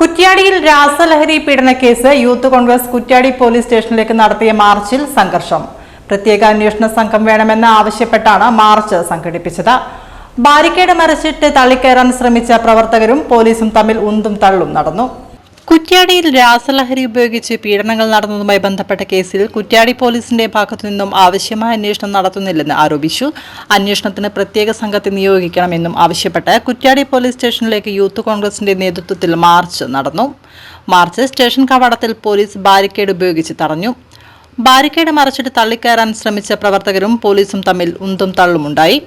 കുറ്റ്യാടിയിൽ രാസലഹരി പീഡന case Youth Congress Kuttiadi police സ്റ്റേഷനിലേക്ക് നടത്തിയ മാർച്ചിൽ സംഘർഷം. പ്രത്യേക അന്വേഷണ സംഘം വേണമെന്ന് ആവശ്യപ്പെട്ടാണ് മാർച്ച് സംഘടിപ്പിച്ചത്. ബാരിക്കേഡ് മറിച്ചിട്ട് തള്ളിക്കയറാൻ ശ്രമിച്ച പ്രവർത്തകരും പോലീസും തമ്മിൽ ഉന്തും തള്ളും നടന്നു. കുറ്റ്യാടിയിൽ രാസലഹരി ഉപയോഗിച്ച് പീഡനങ്ങൾ നടന്നതുമായി ബന്ധപ്പെട്ട കേസിൽ കുറ്റ്യാടി പോലീസിന്റെ ഭാഗത്തു നിന്നും ആവശ്യമായ അന്വേഷണം നടത്തുന്നില്ലെന്ന് ആരോപിച്ചു. അന്വേഷണത്തിന് പ്രത്യേക സംഘത്തെ നിയോഗിക്കണമെന്നും ആവശ്യപ്പെട്ട് കുറ്റ്യാടി പോലീസ് സ്റ്റേഷനിലേക്ക് യൂത്ത് കോൺഗ്രസിന്റെ നേതൃത്വത്തിൽ മാർച്ച് നടന്നു. മാർച്ച് സ്റ്റേഷൻ കവാടത്തിൽ പോലീസ് ബാരിക്കേഡ് ഉപയോഗിച്ച് തടഞ്ഞു. ബാരിക്കേഡ് മറിച്ചിട്ട് തള്ളിക്കയറാൻ ശ്രമിച്ച പ്രവർത്തകരും പോലീസും തമ്മിൽ ഉന്തും തള്ളുമുണ്ടായി.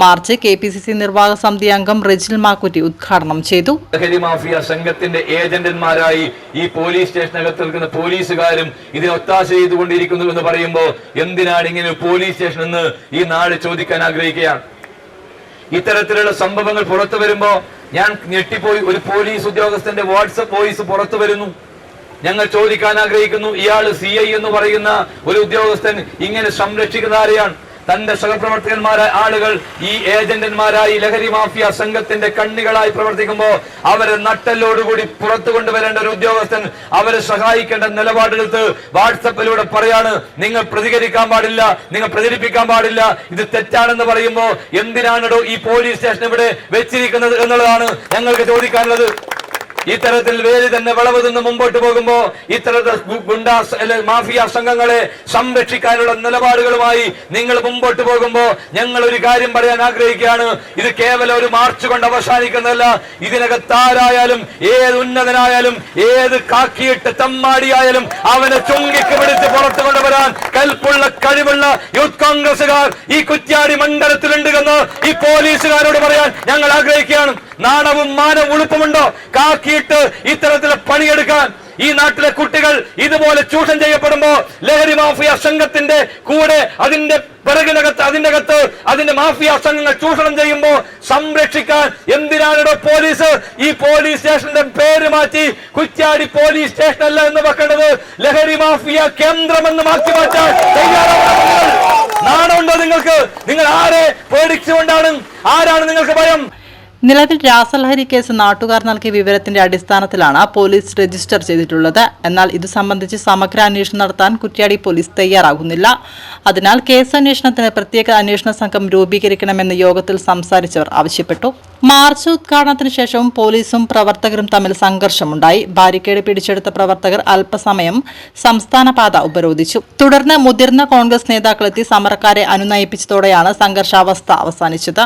March K P C C നിർവാഹക സമിതി അംഗം റെജിൽ മാക്കുറ്റി ഉദ്ഘാടനം ചെയ്തു. ലഹരി മാഫിയ സംഘത്തിന്റെ ഏജന്റന്മാരായി ഈ പോലീസ് സ്റ്റേഷനകത്ത് നിൽക്കുന്ന പോലീസുകാരും ഇതിനെ ഒത്താശ ചെയ്തുകൊണ്ടിരിക്കുന്നു എന്ന് പറയുമ്പോൾ എന്തിനാണ് ഇങ്ങനെ പോലീസ് സ്റ്റേഷൻ എന്ന് ഈ നാട് ചോദിക്കാൻ ആഗ്രഹിക്കുകയാണ്? ഇത്തരത്തിലുള്ള സംഭവങ്ങൾ പുറത്തു വരുമ്പോ ഞാൻ ഞെട്ടിപ്പോയി. ഒരു പോലീസ് ഉദ്യോഗസ്ഥന്റെ വാട്സപ്പ് വോയിസ് പുറത്തു വരുന്നു. ഞങ്ങൾ ചോദിക്കാൻ ആഗ്രഹിക്കുന്നു ഇയാൾ സി എന്ന് പറയുന്ന ഒരു ഉദ്യോഗസ്ഥൻ ഇങ്ങനെ സംരക്ഷിക്കുന്ന ആരെയാണ്? തന്റെ സഹപ്രവർത്തകന്മാരായ ആളുകൾ ഈ ഏജന്റന്മാരായി ലഹരി മാഫിയ സംഘത്തിന്റെ കണ്ണികളായി പ്രവർത്തിക്കുമ്പോൾ അവരെ നട്ടലോടുകൂടി പുറത്തു കൊണ്ടുവരേണ്ട ഒരു ഉദ്യോഗസ്ഥൻ അവരെ സഹായിക്കേണ്ട നിലപാടെടുത്ത് വാട്സപ്പിലൂടെ പറയാണ് നിങ്ങൾ പ്രതികരിക്കാൻ പാടില്ല നിങ്ങൾ പ്രചരിപ്പിക്കാൻ പാടില്ല ഇത് തെറ്റാണെന്ന് പറയുമ്പോൾ എന്തിനാണോ ഈ പോലീസ് സ്റ്റേഷൻ ഇവിടെ വെച്ചിരിക്കുന്നത് എന്നുള്ളതാണ് ഞങ്ങൾക്ക് ചോദിക്കാനുള്ളത്. ഇത്തരത്തിൽ വേലി തന്നെ വിളവ് മുമ്പോട്ട് പോകുമ്പോ ഇത്തരത്തിൽ ഗുണ്ടാ മാഫിയ സംഘങ്ങളെ സംരക്ഷിക്കാനുള്ള നിലപാടുകളുമായി നിങ്ങൾ മുമ്പോട്ട് പോകുമ്പോ ഞങ്ങൾ ഒരു കാര്യം പറയാൻ ആഗ്രഹിക്കുകയാണ്. ഇത് കേവലം ഒരു മാർച്ച് കൊണ്ട് അവസാനിക്കുന്നതല്ല. ഇതിനകത്ത് ആരായാലും ഏത് ഉന്നതനായാലും ഏത് കാക്കിയിട്ട് തമ്മാടിയായാലും അവനെ ചുങ്കിക്ക് പിടിച്ച് പുറത്തു കൊണ്ടുവരാൻ കൽപ്പുള്ള കഴിവുള്ള യൂത്ത് കോൺഗ്രസുകാർ ഈ കുറ്റ്യാടി മണ്ഡലത്തിലുണ്ട് എന്ന് ഈ പോലീസുകാരോട് പറയാൻ ഞങ്ങൾ ആഗ്രഹിക്കുകയാണ്. നാണവും മാനവും ഉളുപ്പുമുണ്ടോ? കാക്കിയിട്ട് ഇത്തരത്തിൽ പണിയെടുക്കാൻ ഈ നാട്ടിലെ കുട്ടികൾ ഇതുപോലെ ചൂഷണം ചെയ്യപ്പെടുമ്പോ ലഹരി മാഫിയ സംഘത്തിന്റെ കൂടെ അതിന്റെ പിറകിനകത്ത് അതിന്റെ അകത്ത് അതിന്റെ മാഫിയ സംഘങ്ങൾ ചൂഷണം ചെയ്യുമ്പോ സംരക്ഷിക്കാൻ എന്തിനാണ് പോലീസ്? ഈ പോലീസ് സ്റ്റേഷന്റെ പേര് മാറ്റി കുറ്റ്യാടി പോലീസ് സ്റ്റേഷൻ അല്ല എന്ന് വെക്കേണ്ടത്. ലഹരി മാഫിയ കേന്ദ്രമെന്ന് മാറ്റി മാറ്റാൻ. നാണമുണ്ടോ നിങ്ങൾക്ക്? നിങ്ങൾ ആരെ പേടിച്ചുകൊണ്ടാണ്? ആരാണ് നിങ്ങൾക്ക് ഭയം? നിലവിൽ രാസലഹരി കേസ് നാട്ടുകാർ നൽകിയ വിവരത്തിന്റെ അടിസ്ഥാനത്തിലാണ് പോലീസ് രജിസ്റ്റർ ചെയ്തിട്ടുള്ളത്. എന്നാൽ ഇത് സംബന്ധിച്ച് സമഗ്ര അന്വേഷണം നടത്താൻ കുറ്റ്യാടി പോലീസ് തയ്യാറാകുന്നില്ല. അതിനാൽ കേസ് അന്വേഷണത്തിന് പ്രത്യേക അന്വേഷണ സംഘം രൂപീകരിക്കണമെന്ന് യോഗത്തിൽ സംസാരിച്ചവർ ആവശ്യപ്പെട്ടു. മാർച്ച് ഉദ്ഘാടനത്തിന് ശേഷവും പോലീസും പ്രവർത്തകരും തമ്മിൽ സംഘർഷമുണ്ടായി. ബാരിക്കേഡ് പിടിച്ചെടുത്ത പ്രവർത്തകർ അല്പസമയം സംസ്ഥാന പാത ഉപരോധിച്ചു. തുടർന്ന് മുതിർന്ന കോൺഗ്രസ് നേതാക്കളെത്തി സമരക്കാരെ അനുനയിപ്പിച്ചതോടെയാണ് സംഘർഷാവസ്ഥ അവസാനിച്ചത്.